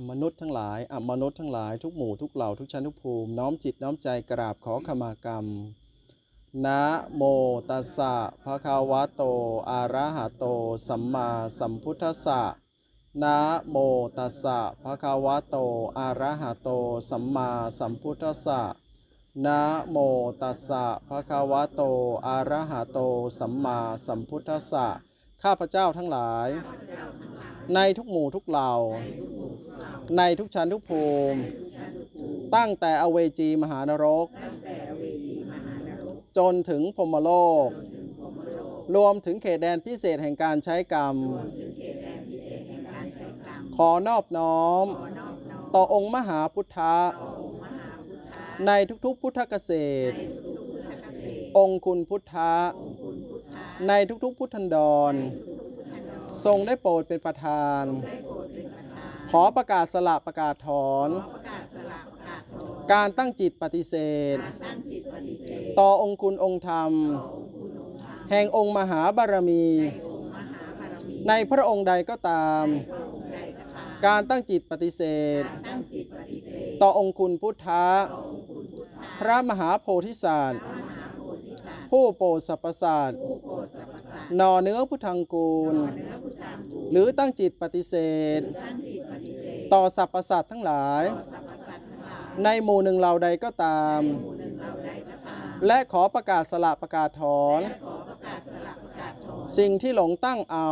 อมนุษย์ทั้งหลายอมนุษย์ทั้งหลายทุกหมู่ทุกเหล่าทุกชั้นทุกภูมิ น้อมจิตน้อมใจกราบขอขมากรรมนะโมตัสสะภะคะวะโต อะระหะโต สัมมาสัมพุทธัสสะนะโมตัสสะภะคะวะโต อะระหะโต สัมมาสัมพุทธัสสะนะโมตัสสะภะคะวะโต อะระหะโต สัมมาสัมพุทธัสสะข้าพเจ้าทั้งหลาย ในทุกหมู่ทุกเหล่า ในทุกชั้นทุกภูมิ ตั้งแต่อเวจีมหานรก จนถึงพมโลก รวมถึงเขตแดนพิเศษแห่งการใช้กรรม ขอนอบน้อม ต่อองค์มหาพุทธะ ในทุกๆพุทธเกษตร องค์คุณพุทธะ ในทุกๆพุทธันดร ทรงได้โปรดเป็นประธาน ขอประกาศสละประกาศถอน การตั้งจิตปฏิเสธ ต่อองค์คุณองค์ธรรม แห่งองค์มหาบารมี ในพระองค์ใดก็ตาม การตั้งจิตปฏิเสธ ต่อองค์คุณพุทธะ พระมหาโพธิสัตว์ ผู้โปรดสรรพสัตว์นอเนื้อพุทธังกูล หรือตั้งจิตปฏิเสธ ต่อสรรพสัตว์ทั้งหลาย ในหมู่หนึ่งเราใดก็ตาม และขอประกาศสละประกาศถอน สิ่งที่หลงตั้งเอา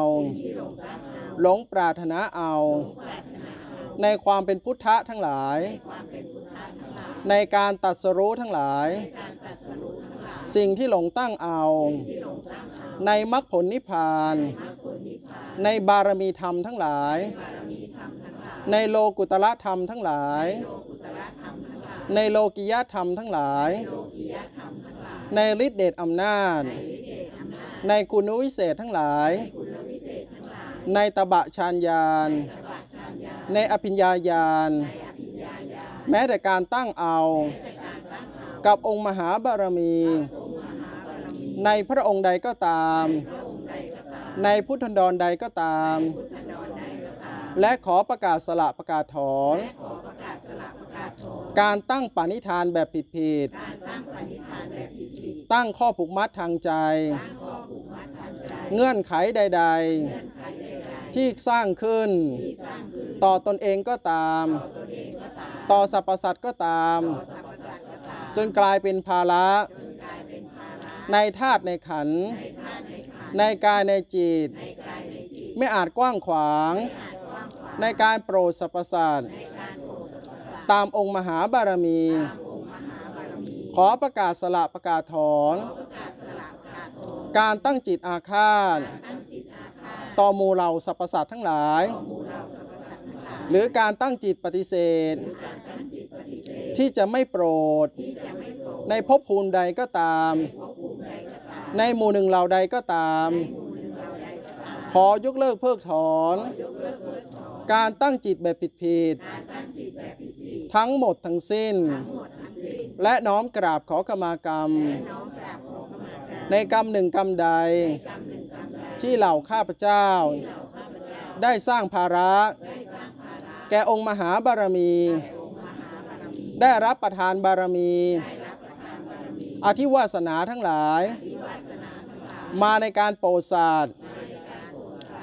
หลงปรารถนาเอา ในความเป็นพุทธะทั้งหลาย ในการตัดสรู้ทั้งหลาย สิ่งที่หลงตั้งเอา ในมรรคผลนิพพาน ในบารมีธรรมทั้งหลาย ในโลกุตละธรรมทั้งหลาย ในโลกิยธรรมทั้งหลาย ในฤทธิเดชอำนาจ ในคุณวิเศษทั้งหลาย ในตบะชานยานในอภิญญาญาณ แม้แต่การตั้งเอา กับองค์มหาบารมี ในพระองค์ใดก็ตาม ในพุทธันดรใดก็ตาม และขอประกาศสละประกาศถอน การตั้งปณิธานแบบผิดผิดๆตั้งข้อผูกมัดทางใจ เงื่อนไขใด ๆ ที่สร้างขึ้น ต่อตนเองก็ตาม ต่อสรรพสัตว์ก็ตาม จนกลายเป็นภาระ ในธาตุในขันธ์ในกายในจิต ไม่อาจกว้างขวาง ในการโปรดสรรพสัตว์ตามองค์มหาบารมี ขอประกาศสละประกาศถอน การตั้งจิตอาฆาตต่อมูเหล่าสรรพสัตว์ทั้งหลาย หรือการตั้งจิตปฏิเสธ ที่จะไม่โปรด ในภพภูมิใดก็ตาม ในหมู่หนึ่งเหล่าใดก็ตาม ขอยกเลิกเพิกถอน การตั้งจิตแบบผิดๆทั้งหมดทั้งสิ้น และน้อมกราบขอขมากรรม ในกรรมหนึ่งกรรมใด ที่เหล่าข้าพเจ้า ได้สร้างภาระ แก่องค์มหาบารมี ได้รับประทานบารมี อธิวาสนาทั้งหลาย มาในการโปรดศาสตร์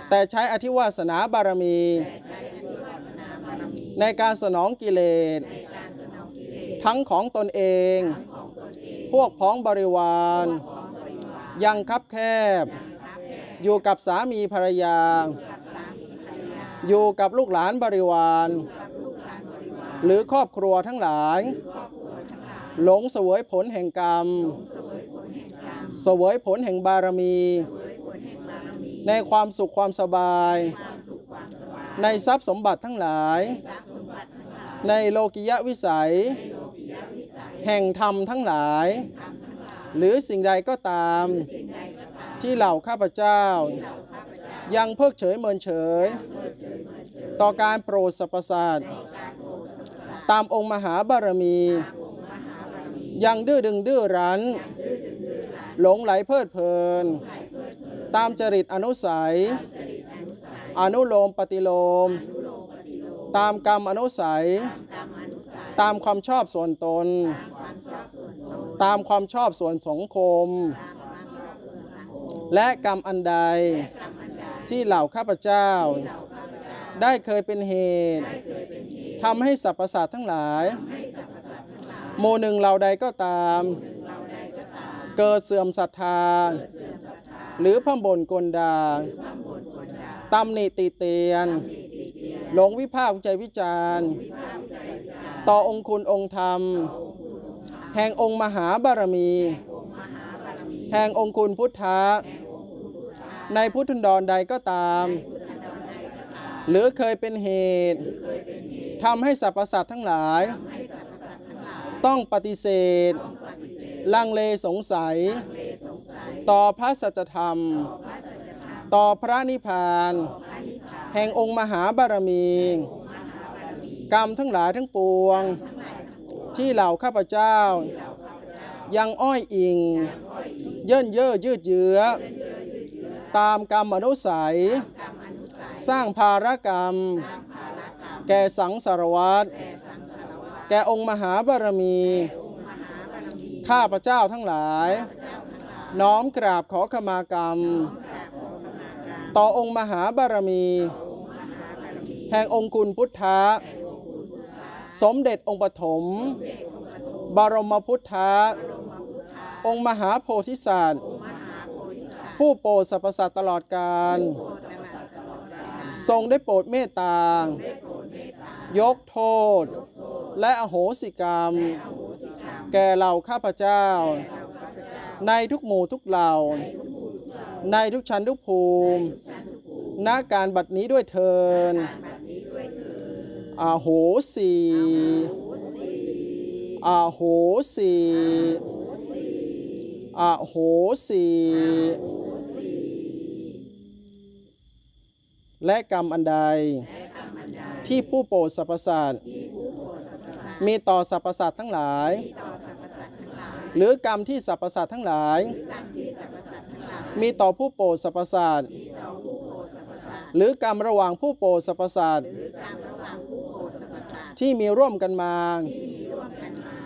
แต่ใช้อธิวาสนาบารมี ในการสนองกิเลส ทั้งของตนเอง พวกพ้องบริวาร ยังคับแคบ อยู่กับสามีภรรยา อยู่กับลูกหลานบริวาร หรือครอบครัวทั้งหลาย หลงเสวยผลแห่งกรรม เสวยผลแห่งบารมี ในความสุขความสบาย ในทรัพย์สมบัติทั้งหลาย ในโลกิยะวิสัย แห่งธรรมทั้งหลาย หรือสิ่งใดก็ตาม ที่เหล่าข้าพเจ้า ยังเพิกเฉยเมินเฉย ต่อการโปรดสรรพสัตว์ ตามองค์มหาบารมี ยังดื้อดึงดื้อรั้น หลงไหลเพลิดเพลิน ตามจริตอนุสัย อนุโลมปฏิโลม ตามกรรมอนุสัย ตามความชอบส่วนตน ตามความชอบส่วนสังคม และกรรมอันใดที่เหล่าข้าพเจ้า ได้เคยเป็นเหตุ ทำให้สรรพสัตว์ทั้งหลายหมู่หนึ่งเหล่าใดก็ตาม เกิดเสื่อมศรัทธา หรือพร่ำบ่นกลดาตำหนิติเตียน หลงวิพากษ์วิจัยวิจารณ์ต่อองคุณองค์ธรรม แห่งองค์มหาบารมี แห่งองคุณพุทธะในพุทธันดรใดก็ตาม หรือเคยเป็นเหตุทำให้สรรพสัตว์ทั้งหลาย ต้องปฏิเสธ ลังเลสงสัย ต่อพระสัจธรรม ต่อพระนิพพาน แห่งองค์มหาบารมี กรรมทั้งหลายทั้งปวง ที่เหล่าข้าพเจ้า ยังอ้อยอิง เย่นเย่อยืดเยื้อ ตามกรรมอนุสัย สร้างภารกรรม แก่สังสารวัตรแก่องค์มหาบารมี ข้าพเจ้าทั้งหลาย น้อมกราบขอขมากรรม ต่อองค์มหาบารมี แห่งองค์คุณพุทธะ สมเด็จองค์ปฐม บรมพุทธะ องค์มหาโพธิสัตว์ ผู้โปรดสรรพสัตว์ตลอดกาล ทรงได้โปรดเมตตายกโทษ และอโหสิกรรม แก่เหล่าข้าพเจ้า ในทุกหมู่ทุกเหล่า ในทุกชั้นทุกภูมิณการบัดนี้ด้วยเทินอโหสีอโหสีอโหสี และกรรมอันใด ที่ผู้โปรดสรรพสัตว์มีต่อสรรพสัตว์ทั้งหลาย หรือกรรมที่สรรพสัตว์ทั้งหลาย มีต่อผู้โปรดสรรพสัตว์หรือกรรมระหว่างผู้โปรดสรรพสัตว์ที่มีร่วมกันมา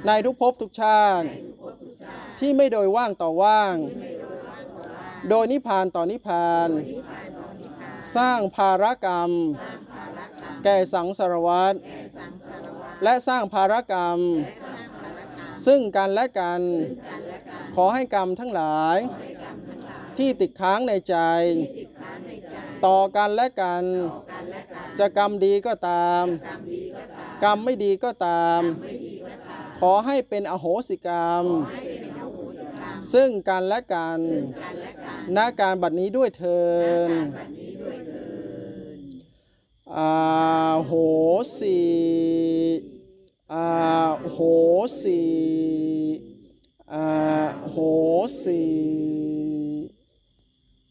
ในทุกภพทุกชาติ ที่ไม่โดยว่างต่อว่าง โดยนิพพานต่อนิพพาน สร้างภารกรรม แก่สังสารวัตรและสร้างภารกรรม ซึ่งกันและกัน ขอให้กรรมทั้งหลาย ที่ติดค้างในใจ ต่อกันและกัน จะกรรมดีก็ตาม กรรมไม่ดีก็ตาม ขอให้เป็นอโหสิกรรม ซึ่งกันและกัน ณการบัดนี้ด้วยเทินอาโหสีอาโหสีอาโหสี